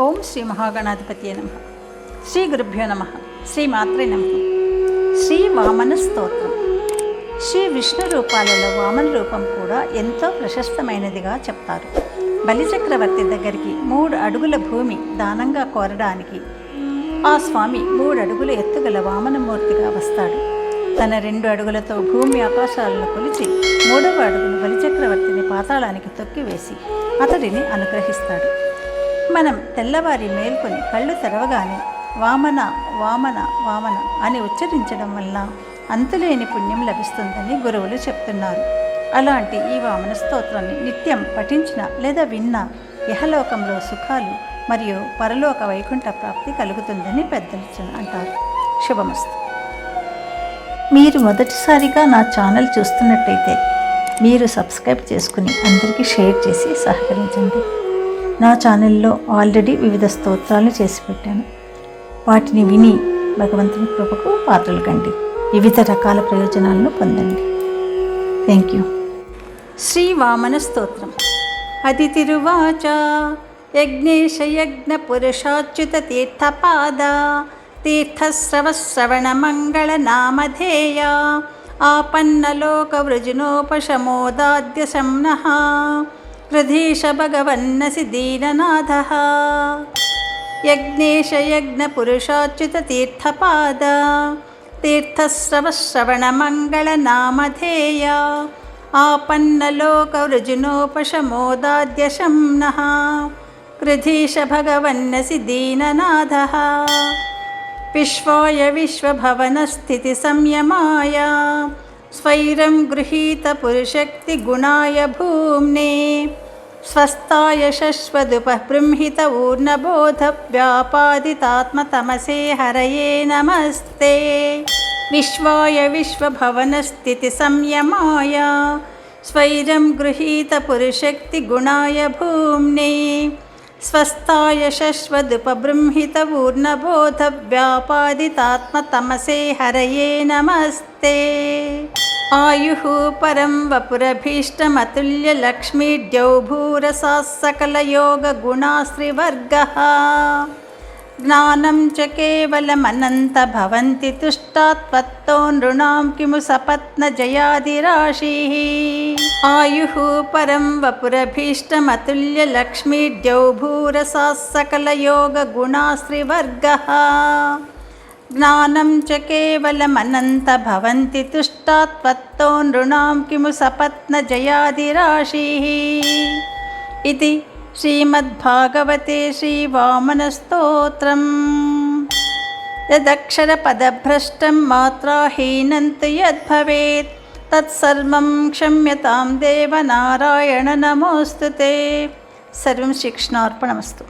ఓం శ్రీ మహాగణాధిపతి నమ. శ్రీ గురుభ్యో నమ. శ్రీ మాత్రే నమ. శ్రీ వామన స్తోత్రం శ్రీ విష్ణు రూపాలలో వామన రూపం కూడా ఎంతో ప్రశస్తమైనదిగా చెప్తారు. బలిచక్రవర్తి దగ్గరికి మూడు అడుగుల భూమి దానంగా కోరడానికి ఆ స్వామి మూడు అడుగుల ఎత్తుగల వామనమూర్తిగా వస్తాడు. తన రెండు అడుగులతో భూమి ఆకాశాలను కొలిచి మూడవ అడుగును బలిచక్రవర్తిని పాతాళానికి తొక్కివేసి అతడిని అనుగ్రహిస్తాడు. మనం తెల్లవారి మేల్కొని కళ్ళు తెరవగానే వామన వామన వామన అని ఉచ్చరించడం వల్ల అంతులేని పుణ్యం లభిస్తుందని గురువులు చెప్తున్నారు. అలాంటి ఈ వామన స్తోత్రాన్ని నిత్యం పఠించిన లేదా విన్న ఇహలోకంలో సుఖాలు మరియు పరలోక వైకుంఠ ప్రాప్తి కలుగుతుందని పెద్దలు అంటారు. శుభమస్తు. మీరు మొదటిసారిగా నా ఛానల్ చూస్తున్నట్టయితే మీరు సబ్స్క్రైబ్ చేసుకుని అందరికీ షేర్ చేసి సహకరించండి. నా ఛానల్లో ఆల్రెడీ వివిధ స్తోత్రాలు చేసి పెట్టాను. వాటిని విని భగవంతుని కృపకు పాత్రలు కండి. వివిధ రకాల ప్రయోజనాలను పొందండి. థ్యాంక్ యూ శ్రీ వామన స్తోత్రం అదితిరువాచ యజ్ఞేశ యజ్ఞ పురుషాచ్యుత తీర్థపాద हृधीश भगवन्नसि दीननाथः यज्ञेशयज्ञपुरुषोच्युततीर्थपाद तीर्थश्रवश्रवणमङ्गलनामधेया आपन्नलोकवृजुनोपशमोदाद्यशं कृधीश भगवन्नसि दीननाथः विश्वाय विश्वभवनस्थितिसंयमाय। स्वैरं गृहीतपुरुषक्तिगुणाय भूम्ने। శ్రవణ మంగళ నామధేయ ఆపన్నలోకవృజునోపశమోదాద్య శంనః విశ్వాయ విశ్వభవనస్థితి సంయమాయ స్వైరం గృహీత పురుషక్తి గుణాయ భూమ్నే. స్వస్థాయ ఊర్ణబోధ వ్యాపాదితాత్మతమసే హరయే నమస్తే. విశ్వాయ విశ్వభవనస్థితి సంయమాయ आयुः परं वपुरभीष्टमतुल्यलक्ष्मीद्यौभूरसास्सलयोगुणाश्रिवर्गः ज्ञानं च केवलमनन्त भवन्ति तुष्टात्पत्तो नृणां किमु सपत्नजयादिराशिः। आयुः परं वपुरभीष्टमतुल्यलक्ष्मीड्यौ वपुरभीष्टमतुल्यलक्ष्मीद्यौभूरसा सकलयोगुणाश्रिवर्गः ज्ञानं च केवलमनन्त भवन्ति तुष्टात्वत्तो नृणां किमु सपत्नजयादिराशिः इति श्रीमद्भागवते श्रीवामनस्तोत्रम्। यदक्षरपदभ्रष्टं मात्राहीनं तु यद्भवेत् तत्सर्वं क्षम्यतां देवनारायण नमोऽस्तु ते। सर्वं शिक्षणार्पणमस्तु